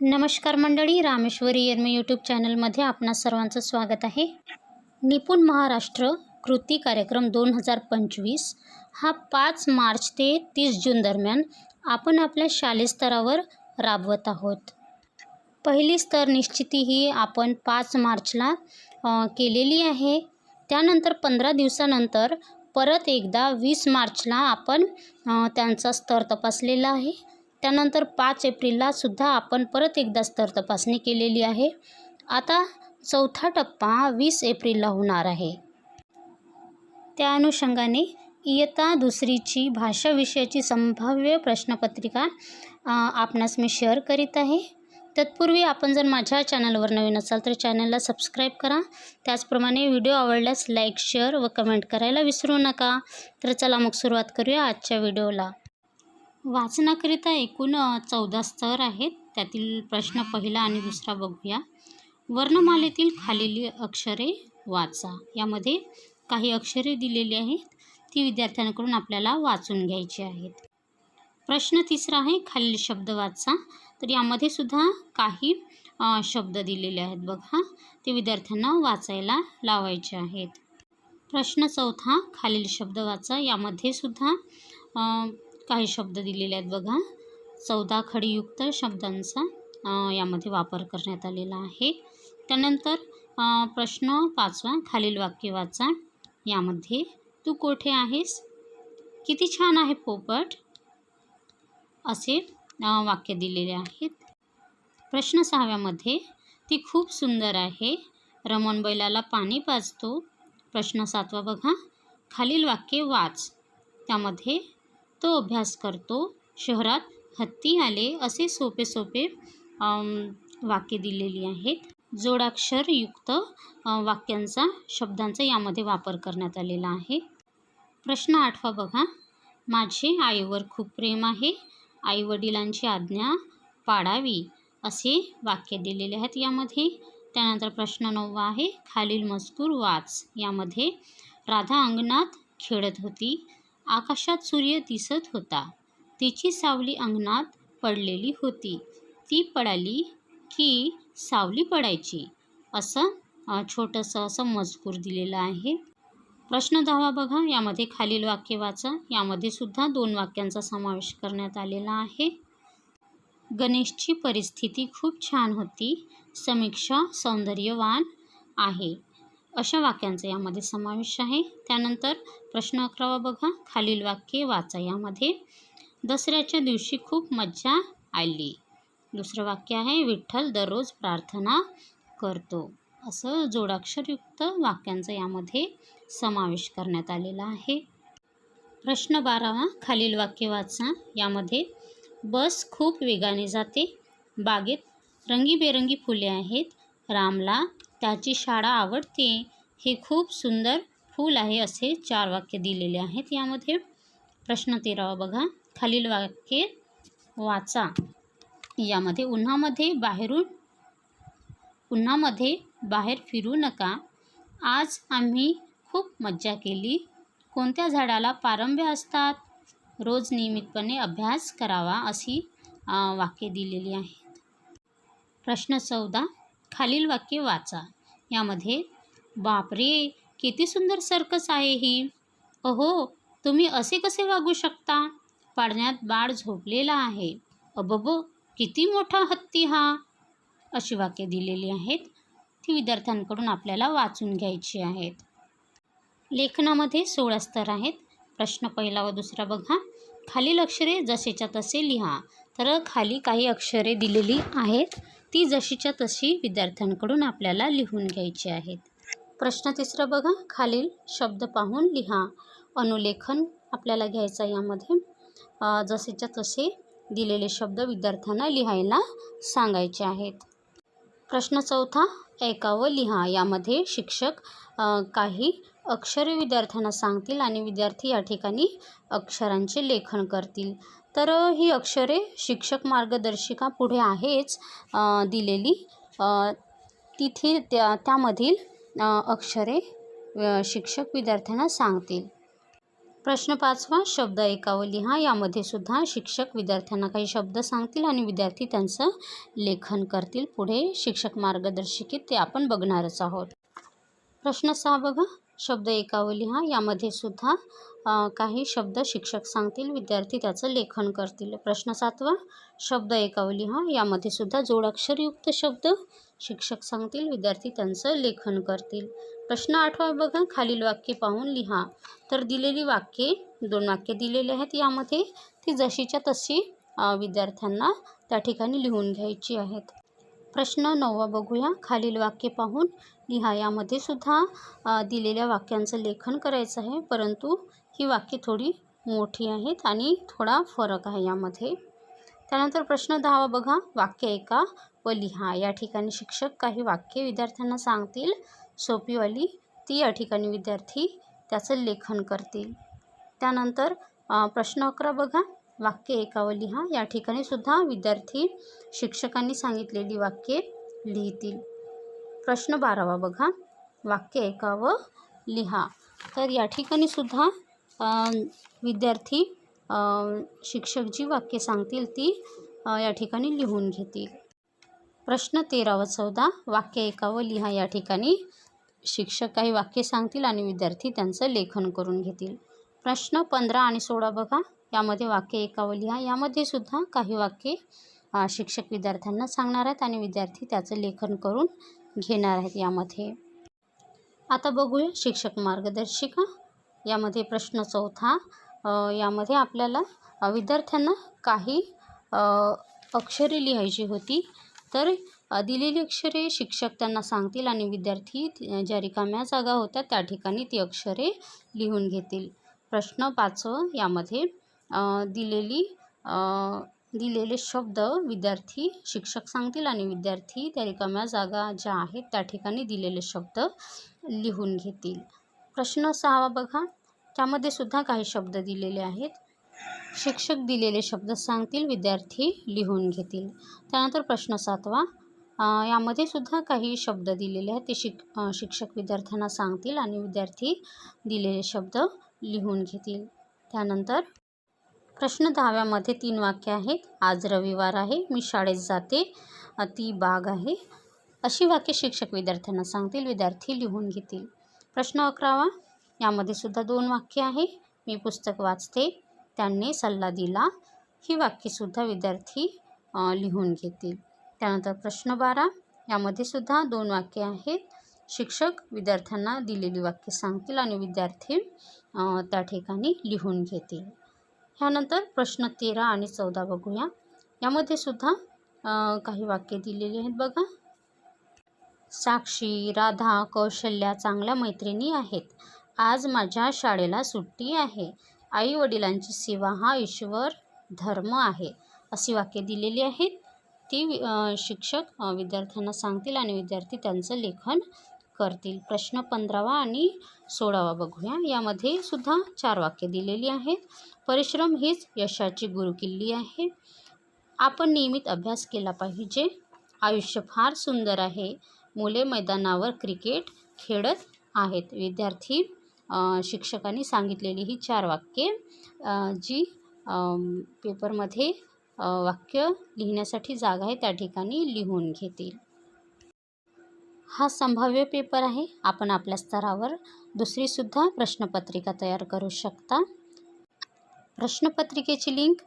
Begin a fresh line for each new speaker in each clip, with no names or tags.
नमस्कार मंडळी रामेश्वरी यर्मी यूट्यूब चॅनलमध्ये आपणा सर्वांचं स्वागत आहे. निपुण महाराष्ट्र कृती कार्यक्रम दोन हजार पंचवीस हा पाच मार्च ते तीस जून दरम्यान आपण आपल्या शालेय स्तरावर राबवत आहोत. पहिली स्तर निश्चिती ही आपण पाच मार्चला केलेली आहे. त्यानंतर पंधरा दिवसानंतर परत एकदा वीस मार्चला आपण त्यांचा स्तर तपासलेला आहे. त्यानंतर पाच एप्रिलला सुद्धा आपण परत एकदा स्तर तपासणी केलेली आहे. आता चौथा टप्पा वीस एप्रिलला होणार आहे. त्या अनुषंगाने इयत्ता दुसरीची भाषा विषयाची संभाव्य प्रश्नपत्रिका आपणास मी शेअर करीत आहे. तत्पूर्वी आपण जर माझ्या चॅनलवर नवीन असाल तर चॅनलला सबस्क्राईब करा. त्याचप्रमाणे व्हिडिओ आवडल्यास लाईक शेअर व कमेंट करायला विसरू नका. तर चला मग सुरुवात करूया आजच्या व्हिडिओला वाचनाकरिता एकूण चौदा स्तर आहेत. त्यातील प्रश्न पहिला आणि दुसरा बघूया. वर्णमालेतील खालील अक्षरे वाचा. यामध्ये काही अक्षरे दिलेली आहेत. ती विद्यार्थ्यांकडून आपल्याला वाचून घ्यायची आहेत. प्रश्न तिसरा आहे खालील शब्द वाचा. तर यामध्ये सुद्धा काही शब्द दिलेले आहेत बघा. ते विद्यार्थ्यांना वाचायला लावायचे आहेत. प्रश्न चौथा खालील शब्द वाचा. यामध्ये सुद्धा काही शब्द दिलेले आहेत बघा. चौदा खडीयुक्त शब्दांचा यामध्ये वापर करण्यात आलेला आहे. त्यानंतर प्रश्न पाचवा खालील वाक्य वाचा. यामध्ये तू कोठे आहेस? किती छान आहे पोपट. असे वाक्य दिलेले आहेत. प्रश्न सहाव्यामध्ये ती खूप सुंदर आहे. रमण बैलाला पाणी पाजतो. प्रश्न सातवा बघा खालील वाक्य वाच. त्यामध्ये तो अभ्यास करतो. शहरात हत्ती आले असे सोपे सोपे वाक्य दिलेली आहेत. जोडाक्षरयुक्त वाक्यांचा शब्दांचा यामध्ये वापर करण्यात आलेला आहे. प्रश्न आठवा बघा. माझे आईवर खूप प्रेम आहे. आईवडिलांची आज्ञा पाळावी असे वाक्य दिलेले आहेत यामध्ये. त्यानंतर प्रश्न नववा आहे. खालील मजकूर वाच. यामध्ये राधा अंगणात खेळत होती. आकाशात सूर्य दिसत होता. तिची सावली अंगणात पडलेली होती. ती पडाली की सावली पडायची. असं छोटंसं असं मजकूर दिलेलं आहे. प्रश्न दहावा बघा. यामध्ये खालील वाक्य वाचा. यामध्ये सुद्धा दोन वाक्यांचा समावेश करण्यात आलेला आहे. गणेशची परिस्थिती खूप छान होती. समीक्षा सौंदर्यवान आहे. अशा वाक्यांचा यामध्ये समावेश आहे. त्यानंतर प्रश्न अकरावा बघा. खालील वाक्य वाचा यामध्ये. दसऱ्याच्या दिवशी खूप मज्जा आली. दुसरं वाक्य आहे. विठ्ठल दररोज प्रार्थना करतो. असं जोडाक्षरयुक्त वाक्यांचा यामध्ये समावेश करण्यात आलेला आहे. प्रश्न बारावा. खालील वाक्य वाचा. यामध्ये बस खूप वेगाने जाते. बागेत रंगीबेरंगी फुले आहेत. रामला त्याची शाळा आवडते. हे खूप सुंदर फूल आहे असे चार वाक्य दिलेले आहेत यामध्ये. प्रश्न तेरावा बघा. खालील वाक्ये वाचा. यामध्ये उन्हामध्ये बाहेरून उन्हामध्ये बाहेर फिरू नका. आज आम्ही खूप मज्जा केली. कोणत्या झाडाला पारंब्या असतात? रोज नियमितपणे अभ्यास करावा अशी वाक्य दिलेली आहेत. प्रश्न चौदा. खालील वाक्य वाचा. यामध्ये बापरे किती सुंदर सर्कस आहे ही. अहो तुम्ही असे कसे वागू शकता? पाळण्यात बाळ झोपलेला आहे. अबब किती मोठा हत्ती हा. अशी वाक्य दिलेली आहेत. ती विद्यार्थ्यांकडून आपल्याला वाचून घ्यायची आहेत. लेखनामध्ये सोळा स्तर आहेत. प्रश्न पहिला व दुसरा बघा. खालील अक्षरे जसेच्या तसे लिहा. तर खाली काही अक्षरे दिलेली आहेत. ती जशीच्या तशी विद्यार्थ्यांकडून आपल्याला लिहून घ्यायची आहेत. प्रश्न तिसरा बघा. खालील शब्द पाहून लिहा. अनुलेखन आपल्याला घ्यायचं आहे यामध्ये. जसेच्या तसे दिलेले शब्द विद्यार्थ्यांना लिहायला सांगायचे आहेत. प्रश्न चौथा ऐका व लिहा. यामध्ये शिक्षक काही अक्षरे विद्यार्थ्यांना सांगतील आणि विद्यार्थी या ठिकाणी अक्षरांचे लेखन करतील. तर ही अक्षरे शिक्षक मार्गदर्शिका पुढे आहेच दिलेली. तिथे त्या त्यामधील अक्षरे शिक्षक विद्यार्थ्यांना सांगतील. प्रश्न पाचवा शब्द ऐकावं लिहा यामध्ये सुद्धा शिक्षक विद्यार्थ्यांना काही शब्द सांगतील आणि विद्यार्थी त्यांचं लेखन करतील. पुढे शिक्षक मार्गदर्शिकेत ते आपण बघणारच आहोत. प्रश्न सहा बघा. शब्द ऐकावं लिहा यामध्ये सुद्धा काही शब्द शिक्षक सांगतील विद्यार्थी त्याचं लेखन करतील. प्रश्न सातवा शब्द ऐकावं लिहा यामध्ये सुद्धा जोडाक्षरयुक्त शब्द शिक्षक सांगतील विद्यार्थी त्यांचं लेखन करतील. प्रश्न आठवा बघा खालील वाक्य पाहून लिहा. तर दिलेली वाक्ये दोन वाक्य दिलेली आहेत यामध्ये. ती जशीच्या तशी विद्यार्थ्यांना त्या ठिकाणी लिहून घ्यायची आहेत. प्रश्न नववा बघूया. खालील वाक्य पाहून लिहा. यामध्ये सुद्धा दिलेल्या वाक्यांचं लेखन करायचं आहे परंतु ही वाक्य थोडी मोठी आहेत आणि थोडा फरक आहे यामध्ये. त्यानंतर प्रश्न दहावा बघा. वाक्य ऐका व लिहा. या ठिकाणी शिक्षक काही वाक्य विद्यार्थ्यांना सांगतील. सोपीवाली ती या ठिकाणी विद्यार्थी त्याचं लेखन करतील. त्यानंतर प्रश्न अकरा बघा. वाक्य एकावर लिहा. या ठिकाणी सुद्धा विद्यार्थी शिक्षकांनी सांगितलेली वाक्ये लिहितील. प्रश्न बारावा बघा. वाक्य एकावं लिहा. तर या ठिकाणी सुद्धा विद्यार्थी शिक्षक जी वाक्ये सांगतील ती या ठिकाणी लिहून घेतील. प्रश्न तेरा व चौदा. वाक्य एकावं लिहा. या ठिकाणी शिक्षक काही वाक्य सांगतील आणि विद्यार्थी त्यांचं लेखन करून घेतील. प्रश्न पंधरा आणि सोळा बघा. यामध्ये वाक्य ऐकावं लिहा यामध्ये सुद्धा काही वाक्ये शिक्षक विद्यार्थ्यांना सांगणार आहेत आणि विद्यार्थी त्याचं लेखन करून घेणार आहेत यामध्ये. आता बघूया शिक्षक मार्गदर्शिका. यामध्ये प्रश्न चौथा यामध्ये आपल्याला विद्यार्थ्यांना काही अक्षरे लिहायची होती तर दिलेली अक्षरे शिक्षक त्यांना सांगतील आणि विद्यार्थी ज्या रिकाम्या जागा होत्या त्या ठिकाणी ती अक्षरे लिहून घेतील. प्रश्न पाचवं यामध्ये दिलेली दिलेले शब्द विद्यार्थी शिक्षक सांगतील आणि विद्यार्थी त्या रिकाम्या जागा ज्या आहेत त्या ठिकाणी दिलेले शब्द लिहून घेतील. प्रश्न सहावा बघा. त्यामध्ये सुद्धा काही शब्द दिलेले आहेत. शिक्षक दिलेले शब्द सांगतील विद्यार्थी लिहून घेतील. त्यानंतर प्रश्न सातवा. यामध्ये सुद्धा काही शब्द दिलेले आहेत. ते शिक शिक्षक विद्यार्थ्यांना सांगतील आणि विद्यार्थी दिलेले शब्द लिहून घेतील. त्यानंतर प्रश्न दहाव्यामध्ये तीन वाक्य आहेत. आज रविवार आहे. मी शाळेत जाते. ती बाग आहे. अशी वाक्य शिक्षक विद्यार्थ्यांना सांगतील. विद्यार्थी लिहून घेतील. प्रश्न अकरावा. यामध्ये सुद्धा दोन वाक्य आहे. मी पुस्तक वाचते. त्यांनी सल्ला दिला. ही वाक्यसुद्धा विद्यार्थी लिहून घेतील. त्यानंतर प्रश्न बारा. यामध्ये सुद्धा दोन वाक्य आहेत. शिक्षक विद्यार्थ्यांना दिलेली वाक्य सांगतील आणि विद्यार्थी त्या ठिकाणी लिहून घेतील. ह्यानंतर प्रश्न तेरा आणि चौदा बघूया. यामध्ये सुद्धा काही वाक्ये दिलेली आहेत बघा. साक्षी राधा कौशल्या चांगल्या मैत्रिणी आहेत. आज माझ्या शाळेला सुट्टी आहे. आई वडिलांची सेवा हा ईश्वर धर्म आहे. अशी वाक्य दिलेली आहेत. ती शिक्षक विद्यार्थ्यांना सांगतील आणि विद्यार्थी त्यांचं लेखन करतील. प्रश्न पंधरावा आणि सोळावा बघूया. यामध्ये सुद्धा चार वाक्य दिलेली आहेत. परिश्रम हीच यशाची गुरुकिल्ली आहे. आपण नियमित अभ्यास केला पाहिजे. आयुष्य फार सुंदर आहे. मुले मैदानावर क्रिकेट खेळत आहेत. विद्यार्थी शिक्षकांनी सांगितलेली ही चार वाक्ये जी पेपरमध्ये वाक्य लिहिण्यासाठी जागा आहे त्या ठिकाणी लिहून घेतील. हा संभाव्य पेपर आहे. आपण आपल्या स्तरावर दुसरीसुद्धा प्रश्नपत्रिका तयार करू शकता. प्रश्नपत्रिकेची लिंक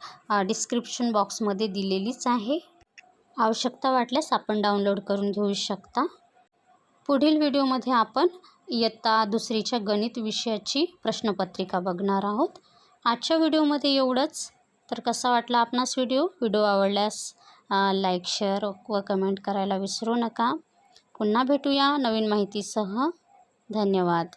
डिस्क्रिप्शन बॉक्समध्ये दिलेलीच आहे. आवश्यकता वाटल्यास आपण डाउनलोड करून घेऊ शकता. पुढील व्हिडिओमध्ये आपण इयत्ता दुसरीच्या गणित विषयाची प्रश्नपत्रिका बघणार आहोत. आजच्या व्हिडिओमध्ये एवढंच. तर कसा वाटला आपणास व्हिडिओ? व्हिडिओ आवडल्यास लाईक शेअर व कमेंट करायला विसरू नका. पुन्हा भेटूया नवीन माहितीसह. धन्यवाद.